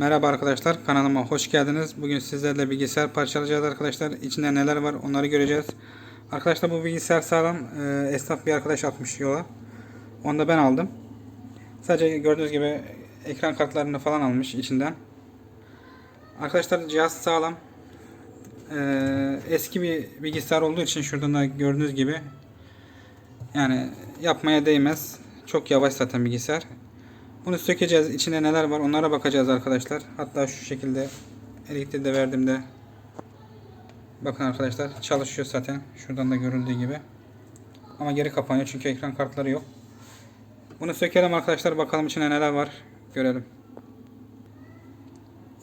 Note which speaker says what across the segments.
Speaker 1: Merhaba arkadaşlar kanalıma hoş geldiniz. Bugün sizlerle bilgisayar parçalayacağız arkadaşlar. İçinde neler var onları göreceğiz. Arkadaşlar bu bilgisayar sağlam. Ee, esnaf bir arkadaş atmış yola. Onu da ben aldım. Sadece gördüğünüz gibi ekran kartlarını falan almış içinden. Arkadaşlar cihaz sağlam. Ee, eski bir bilgisayar olduğu için şuradan da gördüğünüz gibi yani yapmaya değmez. Çok yavaş zaten bilgisayar. Bunu sökeceğiz. İçinde neler var onlara bakacağız arkadaşlar. Hatta şu şekilde elektriği de verdiğimde bakın arkadaşlar çalışıyor zaten. Şuradan da görüldüğü gibi. Ama geri kapanıyor çünkü ekran kartları yok. Bunu sökelim arkadaşlar. Bakalım içinde neler var. Görelim.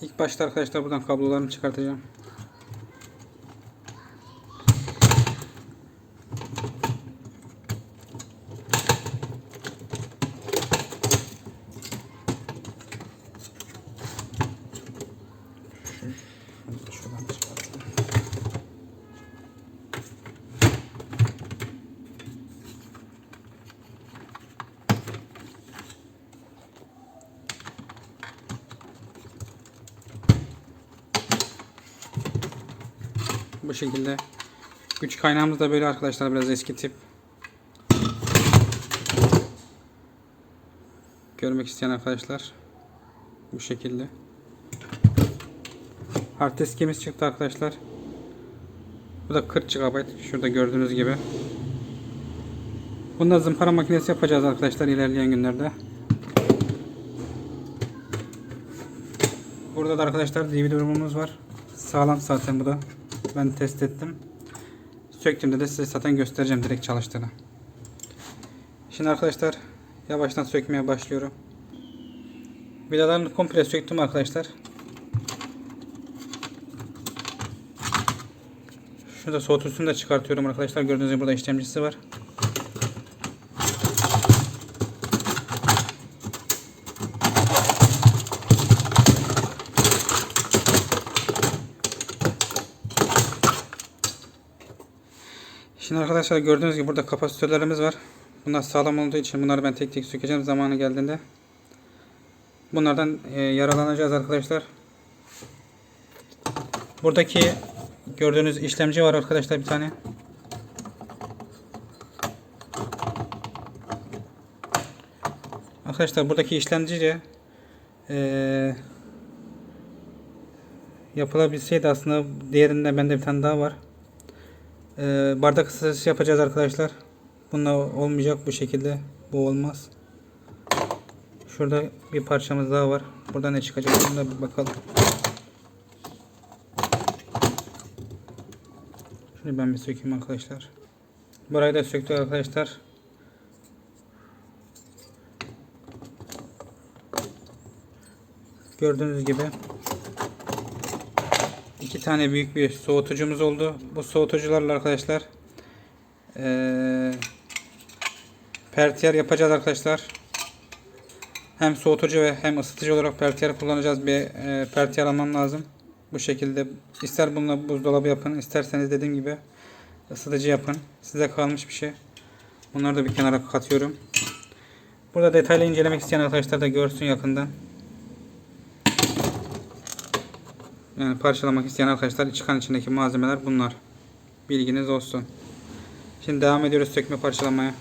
Speaker 1: İlk başta arkadaşlar buradan kablolarını çıkartacağım. Bu şekilde güç kaynağımız da böyle arkadaşlar biraz eski tip. Görmek isteyen arkadaşlar bu şekilde. Hard diskimiz çıktı arkadaşlar. Bu da 40 GB. Şurada gördüğünüz gibi. Bunda zımpara makinesi yapacağız arkadaşlar ilerleyen günlerde. Burada da arkadaşlar DVD durumumuz var. Sağlam zaten bu da. Ben test ettim. Söktüğümde de size zaten göstereceğim direkt çalıştığını. Şimdi arkadaşlar yavaştan sökmeye başlıyorum. Vidalarını komple söktüm arkadaşlar. Şurada soğutucusunu da çıkartıyorum arkadaşlar. Gördüğünüz gibi burada işlemcisi var. Şimdi arkadaşlar gördüğünüz gibi burada kapasitörlerimiz var. Bunlar sağlam olduğu için bunları ben tek tek sökeceğim zamanı geldiğinde. Bunlardan e, yaralanacağız arkadaşlar. Buradaki gördüğünüz işlemci var arkadaşlar bir tane. Arkadaşlar buradaki işlemcice e, yapılabilseydi aslında diğerinde bende bir tane daha var. E, bardak ısıtıcısı yapacağız arkadaşlar. Bununla olmayacak bu şekilde. Bu olmaz. Şurada bir parçamız daha var. Burada ne çıkacak? Buna bir bakalım. Şunu ben bir sökeyim arkadaşlar. Burayı da söktük arkadaşlar. Gördüğünüz gibi iki tane büyük bir soğutucumuz oldu. Bu soğutucularla arkadaşlar ee, pertiyer yapacağız arkadaşlar. Hem soğutucu ve hem ısıtıcı olarak pertiyer kullanacağız. Bir e, pertiyer almam lazım. Bu şekilde ister bununla buzdolabı yapın, isterseniz dediğim gibi ısıtıcı yapın. Size kalmış bir şey. Bunları da bir kenara katıyorum. Burada detaylı incelemek isteyen arkadaşlar da görsün yakından. Yani parçalamak isteyen arkadaşlar çıkan içindeki malzemeler bunlar. Bilginiz olsun. Şimdi devam ediyoruz sökme parçalamaya.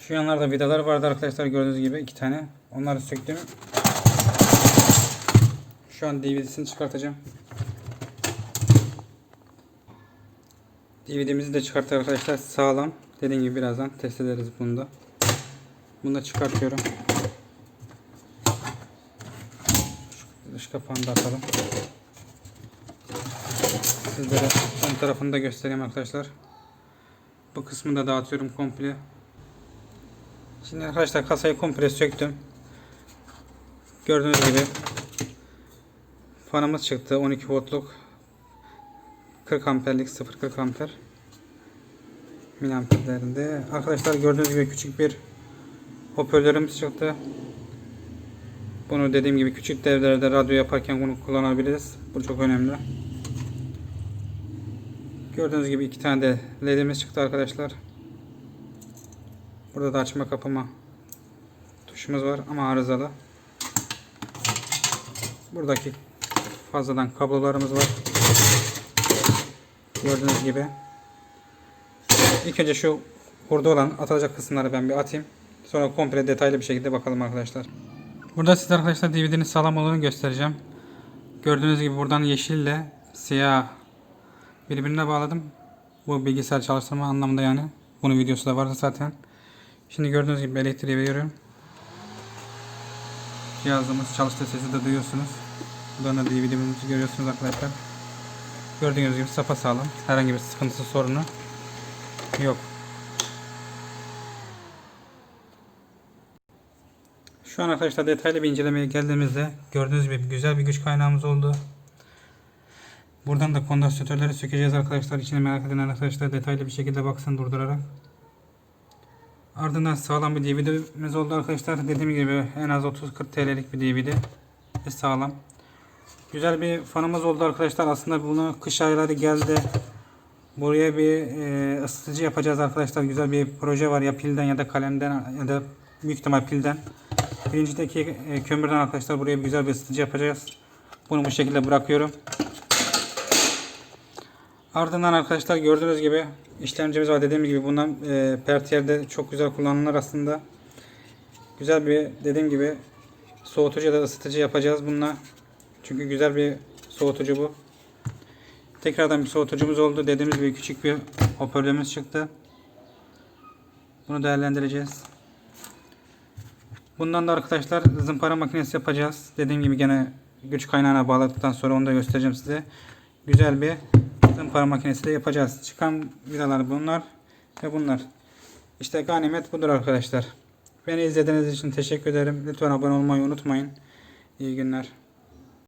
Speaker 1: Şu yanlarda vidalar vardı arkadaşlar gördüğünüz gibi iki tane. Onları söktüm. Şu an DVD'sini çıkartacağım. DVD'mizi de çıkarttık arkadaşlar. Sağlam. Dediğim gibi birazdan test ederiz bunu da. Bunu da çıkartıyorum. Şu dış kapağını da atalım. Sizlere ön tarafını da göstereyim arkadaşlar. Bu kısmını da dağıtıyorum komple. Şimdi arkadaşlar kasayı komple söktüm. Gördüğünüz gibi fanımız çıktı 12 voltluk 40 amperlik 0.40 amper miliamperlerinde. Arkadaşlar gördüğünüz gibi küçük bir hoparlörümüz çıktı. Bunu dediğim gibi küçük devlerde radyo yaparken bunu kullanabiliriz. Bu çok önemli. Gördüğünüz gibi iki tane de ledimiz çıktı arkadaşlar. Burada da açma kapama tuşumuz var ama arızalı. Buradaki fazladan kablolarımız var. Gördüğünüz gibi. İlk önce şu burada olan atılacak kısımları ben bir atayım. Sonra komple detaylı bir şekilde bakalım arkadaşlar. Burada size arkadaşlar DVD'nin sağlam olduğunu göstereceğim. Gördüğünüz gibi buradan yeşille siyah birbirine bağladım. Bu bilgisayar çalıştırma anlamında yani. Bunun videosu da vardı zaten. Şimdi gördüğünüz gibi elektriği veriyorum. Cihazımız çalıştığı sesi de duyuyorsunuz. Buradan da DVD'mizi görüyorsunuz arkadaşlar. Gördüğünüz gibi sağlam. Herhangi bir sıkıntısı sorunu yok. Şu an arkadaşlar detaylı bir incelemeye geldiğimizde gördüğünüz gibi güzel bir güç kaynağımız oldu. Buradan da kondansatörleri sökeceğiz arkadaşlar. İçini merak eden arkadaşlar detaylı bir şekilde baksın durdurarak. Ardından sağlam bir DVD'miz oldu arkadaşlar. Dediğim gibi en az 30-40 TL'lik bir DVD. Ve sağlam. Güzel bir fanımız oldu arkadaşlar. Aslında bunu kış ayları geldi. Buraya bir e, ısıtıcı yapacağız arkadaşlar. Güzel bir proje var ya pilden ya da kalemden ya da büyük ihtimal pilden. Birincideki e, kömürden arkadaşlar buraya bir güzel bir ısıtıcı yapacağız. Bunu bu şekilde bırakıyorum. Ardından arkadaşlar gördüğünüz gibi işlemcimiz var. Dediğim gibi bundan e, Pertier'de çok güzel kullanılır aslında. Güzel bir dediğim gibi soğutucu ya da ısıtıcı yapacağız bununla. Çünkü güzel bir soğutucu bu. Tekrardan bir soğutucumuz oldu. Dediğimiz gibi küçük bir hoparlörümüz çıktı. Bunu değerlendireceğiz. Bundan da arkadaşlar zımpara makinesi yapacağız. Dediğim gibi gene güç kaynağına bağladıktan sonra onu da göstereceğim size. Güzel bir zımpara makinesi de yapacağız. Çıkan vidalar bunlar ve bunlar. İşte ganimet budur arkadaşlar. Beni izlediğiniz için teşekkür ederim. Lütfen abone olmayı unutmayın. İyi günler.